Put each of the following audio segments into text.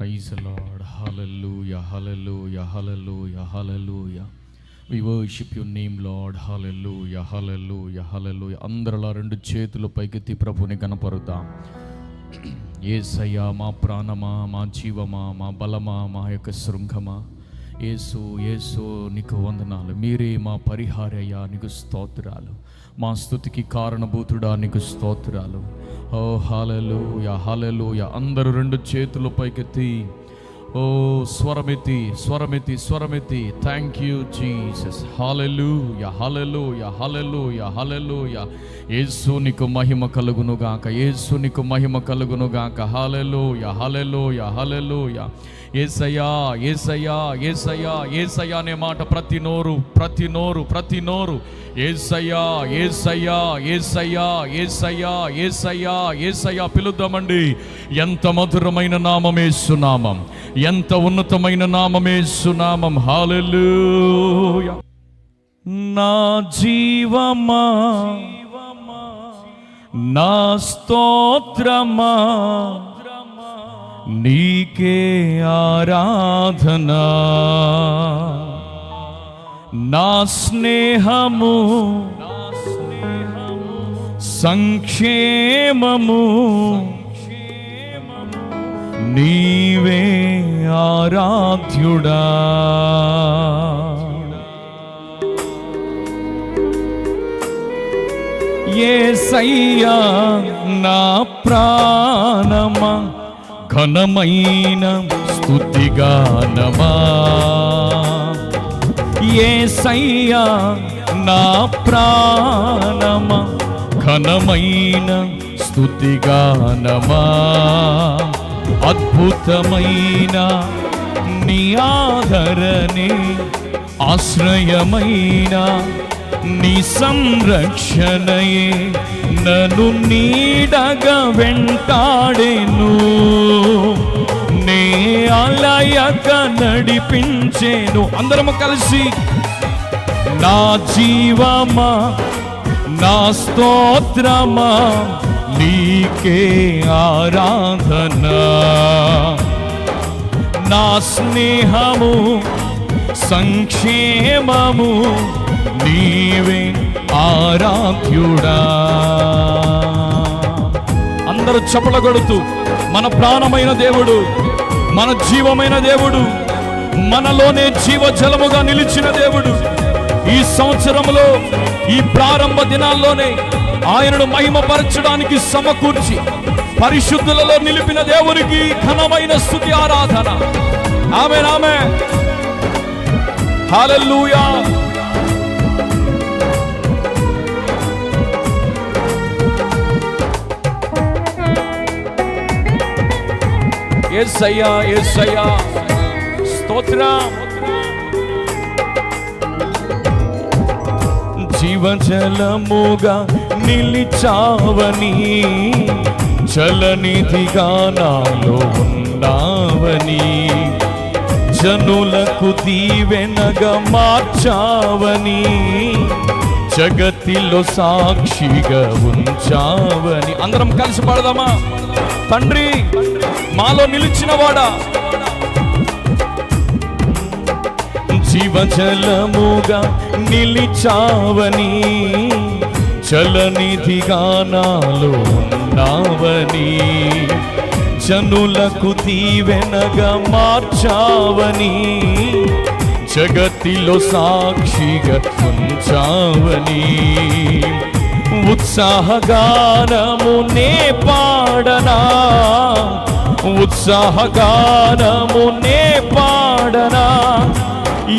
Praise Lord హలల్లు యహలల్లు యహలల్లు యహలల్లు వి వర్షిప్ యు యహలల్లు యహలల్లు అందరిలా రెండు చేతులు పైకెత్తి ప్రభుని కనపరుతాం ఏ సయ్యా మా ప్రాణమా మా జీవమా మా బలమా మా యొక్క శృంగమా ఏసు ఏసు నీకు వందనాలు. మీరే మా పరిహారయ్యా నీకు స్తోత్రాలు. మా స్థుతికి కారణభూతుడా నీకు స్తోత్రాలు. ఓ హాలెలూయా హాలెలూయా అందరూ రెండు చేతులు పైకెత్తి ఓ స్వరమెత్తి స్వరమెత్తి స్వరమెత్తి. Thank you Jesus hallelujah hallelujah hallelujah hallelujah Yesu నీకు మహిమ కలుగునుగాక యేసు నీకు మహిమ కలుగును గాక హాలెలూయా హాలెలూయా హాలెలూయా ఏసయ్యా ఏసయ్యా ఏసయ్యా ఏసయ్యా అనే మాట ప్రతి నోరు ప్రతి నోరు ప్రతి నోరు. ఏసయ్యా ఏసయ్యా ఏసయ్యా ఏసయ్యా ఏసయ్యా ఏసయ్యా పిలుద్దామండి. ఎంత మధురమైన నామమే సునామం. ఎంత ఉన్నతమైన నామమే సునామం. హాలెలూయా నా జీవమా? నా స్తోత్రమా? నీకే ఆరాధన. నా స్నేహము సంక్షేమము నీవే ఆరాధ్యుడా. ఏ సయ్యా నా ప్రాణమా ఘనమైన స్థుతిగానమా ఏ సయ్యా నా ప్రాణమా? ఘనమైన స్థుతిగానమా అద్భుతమైన నీ ఆదరణే ఆశ్రయమైన నీ సంరక్షణయే నన్ను నీడగా వెంటాడేను. నే అలయక నడిపించేను. అందరము కలిసి నా జీవమా నా స్తోత్రమా నీకే ఆరాధన. నా స్నేహము సంక్షేమము నీవే ఆరాధ్యుడా. అందరూ చపలగొడుతూ మన ప్రాణమైన దేవుడు మన జీవమైన దేవుడు మనలోనే జీవజలముగా నిలిచిన దేవుడు. ఈ సంవత్సరంలో ఈ ప్రారంభ దినాల్లోనే ఆయనను మహిమపరచడానికి సమకూర్చి పరిశుద్ధులలో నిలిపిన దేవునికి ఘనమైన స్థుతి ఆరాధన. ఆమె ఆమె హాలూయా యేసయ్యా యేసయ్యా స్తోత్రం జీవజలముగా నిలిచావని చలనిధిగా నాలో ఉన్నావని జనులకు దీవెనగా మార్చావని జగతిలో సాక్షిగా ఉంచావని. అందరం కలిసి పడదామా? తండ్రి మాలో నిలిచినవాడా? జీవజలముగా నిలిచావని చలనిధిగా నాలో ఉన్నావని జనులకు దీవెనగా మార్చావని జగతిలో సాక్షిగా ఉంచావని. ఉత్సాహగానము నే పాడనా? ఉత్సాహగానము నే పాడనా?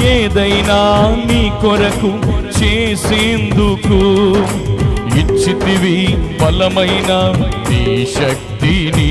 ఏదైనా నీ కొరకు చేసేందుకు ఇచ్చితివి బలమైన నీ శక్తిని.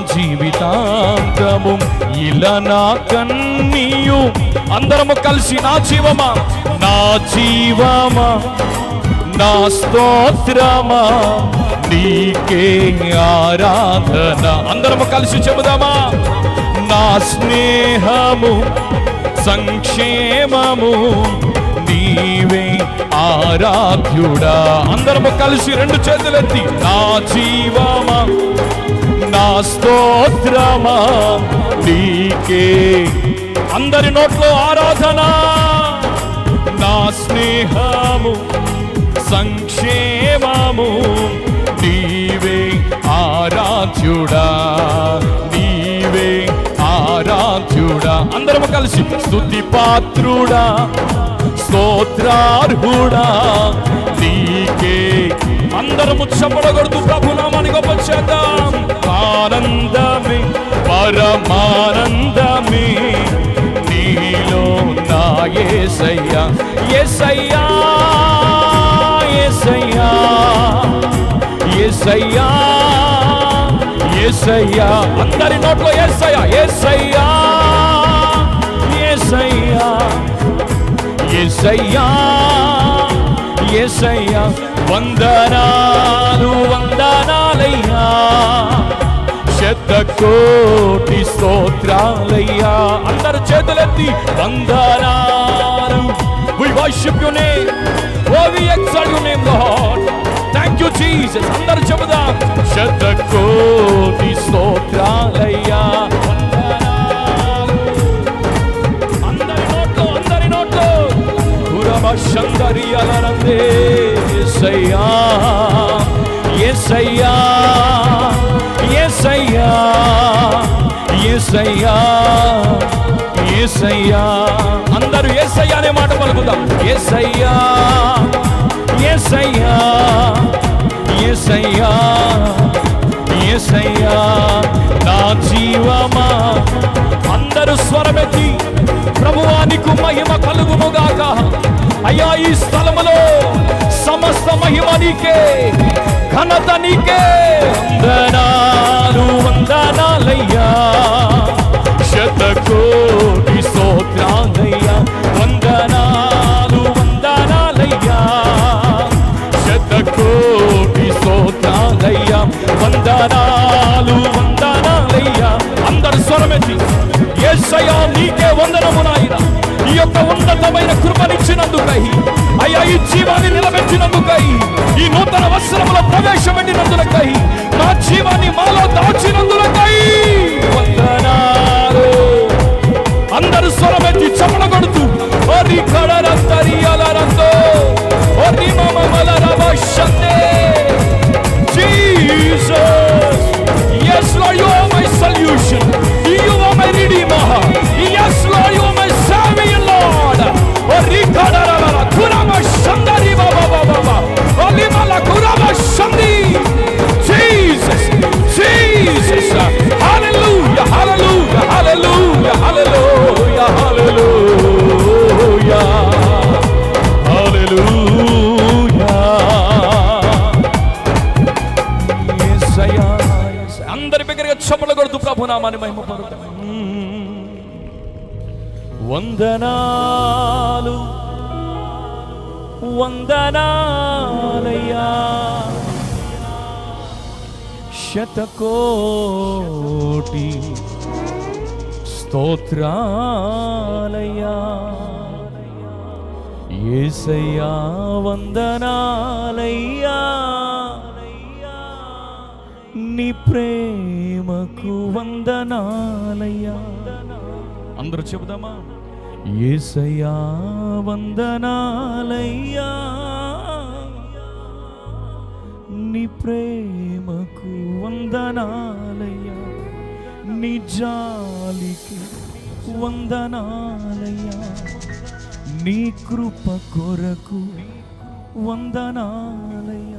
జీవితాంతము ఇలా నా కన్నీయు. అందరము కలిసి నా జీవమా? నా జీవమా? నా స్తోత్రమా? నీకే ఆరాధన. అందరము కలిసి చెబుదామా? నా స్నేహము సంక్షేమము నీవే ఆరాధ్యుడా. అందరము కలిసి రెండు చేతులెత్తి నా జీవమా? నా స్తోత్రమా? నీకే. అందరి నోట్లో ఆరాధన. నా స్నేహము సంక్షేమము నీవే ఆరాధ్యుడా. నీవే ఆరాధ్యుడా. అందరము కలిసి స్థుతి పాత్రుడా స్తోత్రార్హుడా. నీకే. అందరము చప్పడగొడుతూ ప్రభునామాన్ని గొప్ప చేద్దాం. ఆనందమే పరమానందమే. నీలో నా ఏసయ్యా ఏసయ్యా ఏసయ్యా ఏసయ్యా ఏసయ్యా. అందరి నోట్లో ఏసయ్యా ఏసయ్యా ఏసయ్యా ఏసయ్యా ఏసయ్యా. వందనాలు వందనాలయ్యా. శతకోటి స్తోత్రాలయ్యా. అందరు చేతులెత్తి వందనాలు. We worship your name. Oh we exalt your name lord. Thank you jesus. అందరు చెబుదాం. శతకోటి స్తోత్రాలయ్యా. అందరి నోట్లో అందరి నోట్లో. పురమ శంకరి అలరందే. ఎస్సయ్యా ఎస్సయ్యా ఎస్సయ్యా ఎస్సయ్యా ఎస్సయ్యా అందరూ ఎస్సయ్యా అనే మాట పలుకుదాం. ఎస్సయ్యా ఎస్సయ్యా ఎస్సయ్యా ఎస్సయ్యా నా జీవమా? అందరూ స్వరమెత్తి ప్రభువానికి మహిమ కలుగుముగాక అయ్యా ఈ స్థలములో సమస్త మహిమ నీకే ఘనత నీకే వందనాలు వందనాలయ్యా శతకోటి స్తోత్రాలయ్యా వందనాలు వందనాలయ్యా శతకోటి స్తోత్రాలయ్యా వందనాలు వందనాలయ్యా అందరు స్వరమెత్తి ఏసయ్యా నీకే వందనము నాయన ఈ యొక్క ఉన్నతమైన కృపనిచ్చినందుకై అయ్యా ఈ జీవాన్ని నిలబెట్టి దాచినందుకై ఈ నూతన వస్త్రములో ప్రవేశపెట్టినందులకై నా జీవాన్ని మాలో దాచినందుల వందనాలు. వందనాలయ్యా. శతకోటి స్తోత్రాలయ్యా. ఏసయ్యా వందనాలయ్యా. నీ ప్రేమకు వందనాలయ్యా. అందరూ చెబుదామా? ఏసయ్యా వందనాలయ్యా. నీ ప్రేమకు వందనాలయ్యా. నీ జాలికి వందనాలయ్యా. నీ కృప కొరకు వందనాలయ్యా.